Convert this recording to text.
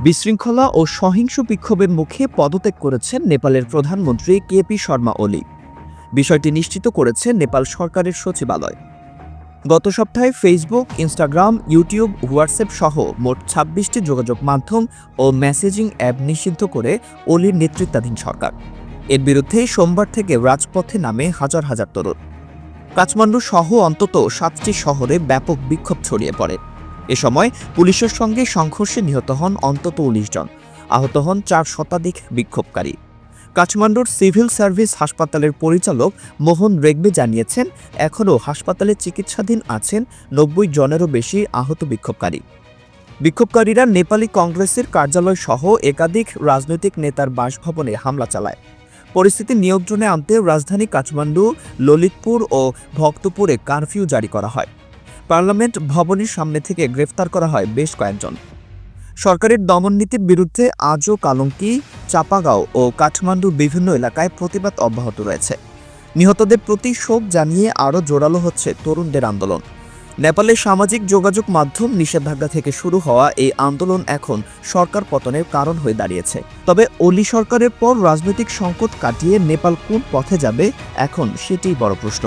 বিশৃঙ্খলা ও সহিংস বিক্ষোভের মুখে পদত্যাগ করেছেন নেপালের প্রধানমন্ত্রী কেপি শর্মা ওলি। বিষয়টি নিশ্চিত করেছে নেপাল সরকারের সচিবালয়। গত সপ্তাহে ফেসবুক, ইনস্টাগ্রাম, ইউটিউব, হোয়াটসঅ্যাপ সহ মোট ছাব্বিশটি যোগাযোগ মাধ্যম ও মেসেজিং অ্যাপ নিষিদ্ধ করে ওলির নেতৃত্বাধীন সরকার। এর বিরুদ্ধে সোমবার থেকে রাজপথে নামে হাজার হাজার তরুণ। কাঠমান্ডু সহ অন্তত সাতটি শহরে ব্যাপক বিক্ষোভ ছড়িয়ে পড়ে। এ সময় পুলিশের সঙ্গে সংঘর্ষে নিহত হন অন্তত উনিশ জন। আহত হন চার শতাধিক বিক্ষোভকারী। কাঠমান্ডুর সিভিল সার্ভিস হাসপাতালের পরিচালক মোহন রেগবে জানিয়েছেন, এখনও হাসপাতালে চিকিৎসাধীন আছেন নব্বই জনেরও বেশি আহত বিক্ষোভকারী। বিক্ষোভকারীরা নেপালি কংগ্রেসের কার্যালয় সহ একাধিক রাজনৈতিক নেতার বাসভবনে হামলা চালায়। পরিস্থিতি নিয়ন্ত্রণে আনতে রাজধানী কাঠমান্ডু, ললিতপুর ও ভক্তপুরে কারফিউ জারি করা হয়। পার্লামেন্ট ভবনের সামনে থেকে গ্রেফতার করা হয় বেশ কয়েকজন। সরকারের দমননীতির বিরুদ্ধে আজও কালঙ্কি, চাপাগাঁও ও কাঠমান্ডুর বিভিন্ন এলাকায় প্রতিবাদ অব্যাহত রয়েছে। নিহতদের প্রতি শোক জানিয়ে আরও জোরালো হচ্ছে তরুণদের আন্দোলন। নেপালের সামাজিক যোগাযোগ মাধ্যম নিষেধাজ্ঞা থেকে শুরু হওয়া এই আন্দোলন এখন সরকার পতনের কারণ হয়ে দাঁড়িয়েছে। তবে অলি সরকারের পর রাজনৈতিক সংকট কাটিয়ে নেপাল কোন পথে যাবে, এখন সেটিই বড় প্রশ্ন।